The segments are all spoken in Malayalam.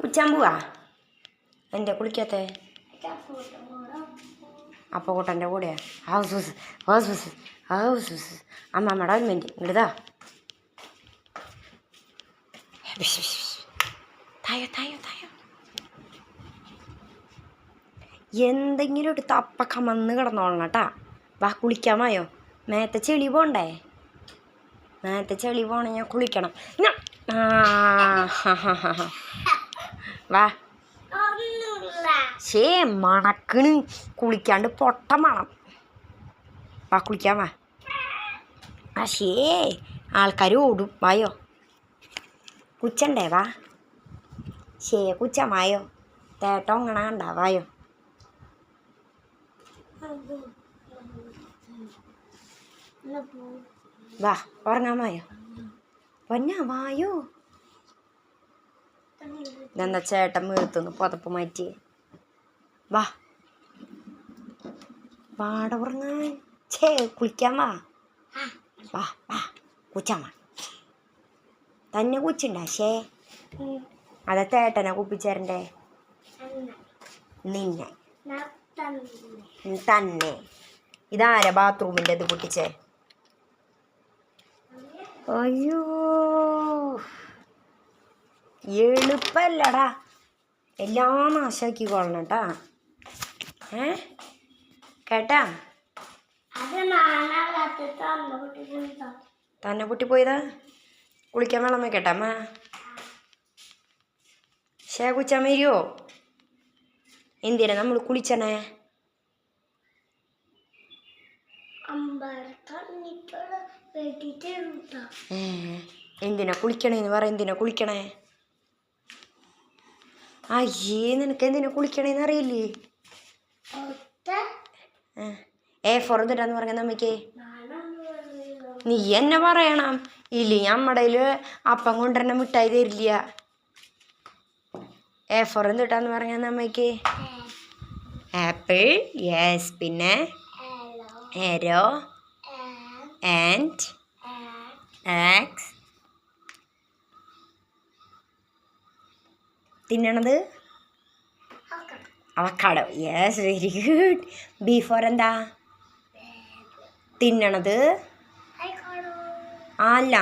കുച്ചാൻ പോവാ? എന്താ കുളിക്കാത്തേ. അപ്പ കൂട്ടന്റെ കൂടെയാ house house house house house house. അമ്മമ്മയുടെ ഓൽമെന്റ് ഇങ്ങോട്ടാ തായോ തായോ തായോ. എന്തെങ്കിലും ഒരു തപ്പ കമന്ന് കിടന്നോളണം കേട്ടാ വാ കുളിക്കാമായോ മേത്തെ ചെളി പോണ്ടേ? മേത്തെ ചെളി പോണ ഞാൻ കുളിക്കണം. ആ, ഹാ, ഹാ, ഹാ. വാ. ശേ മണക്കണ് കുളിക്കാണ്ട് പൊട്ട മണം വാ കുളിക്കാൻ വാ. ആ ശേ ആൾക്കാർ ഓടും. വായോ. കുച്ചണ്ടേ വാ. ശേ കുച്ച വായോ. തേട്ടോ കണ്ടാ വായോ. വാ ഉറങ്ങാൻ വായോ. പൊന്നാ വായോ. ഇതെന്താ ചേട്ടൻ വീഴ്ത്തുന്നു പുതപ്പ് മാറ്റി. വാ. വാട ഉറങ്ങാൻ ഛേ കുളിക്കാൻ വാ. വാ വാ. കുച്ചാൻ വാ. തന്നെ കുച്ചുണ്ടാ ശേ അതെ ചേട്ടനെ കുപ്പിച്ചേരണ്ടേ? നിന്നെ. തന്നെ. ഇതാരെ ബാത്റൂമിന്റെ ഇത് പൊട്ടിച്ചേ അയ്യോ. എളുപ്പല്ലടാ. എല്ലാം നാശാക്കി കൊള്ളണം കേട്ടാ. ഏ? കേട്ടാ? തന്നെ പൊട്ടി പോയതാ? കുളിക്കാൻ വെള്ളം വെക്കട്ടെ അമ്മ? ഷേ കുച്ചാൻ വരുമോ എന്തിനാ നമ്മൾ കുളിച്ചണേ? എന്തിനാ കുളിക്കണേന്ന് പറ എന്തിനാ കുളിക്കണേ? അയ്യേ നിനക്ക് എന്തിനാ കുളിക്കണേന്ന് അറിയില്ലേ? ഏ, ഫോർ എന്തിനാന്ന് പറഞ്ഞ നമ്മക്ക് നീ എന്നെ പറയണം. ഇല്ല നമ്മുടെ അപ്പം കൊണ്ടുവരണ മിഠായി തരില്ല. എ ഫോർ എന്തിട്ടാന്ന് പറഞ്ഞ നമ്മക്ക് ആപ്പിൾ യെസ് പിന്നെ? Arrow and axe തിന്നണത് avocado. Yes very good before എന്താ? തിന്നണത്? അല്ല.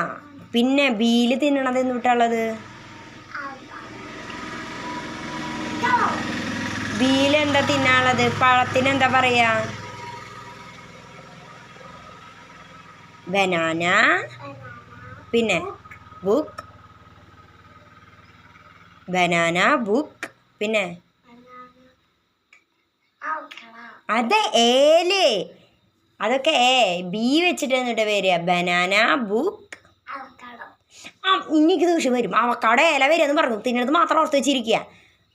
പിന്നെ ബീൽ തിന്നണത് എന്നിട്ടുള്ളത് ബീൽ എന്താ തിന്നാനുള്ളത്? പഴത്തിന് എന്താ പറയാ? ബനാന പിന്നെ ബുക്ക് ബനാന ബുക്ക് പിന്നെ? അതെ ഏൽ. അതൊക്കെ ഏ ബി വെച്ചിട്ട് വരിക ബനാന ബുക്ക്. ആ ഇനിക്ക് ദൂഷ്യം വരും. അവക്കാടെ ഇല വരിക എന്ന് പറഞ്ഞു. തിന്നടുത്ത് മാത്രം ഓർത്ത് വെച്ചിരിക്കുക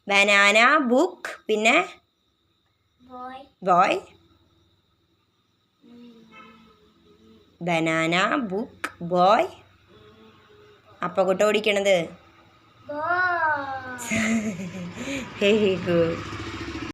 ബനാന ബുക്ക് പിന്നെ? ബോയ്. Banana book boy. അപ്പക്കുട്ട ഓടിക്കണത് വെരി ഗുഡ്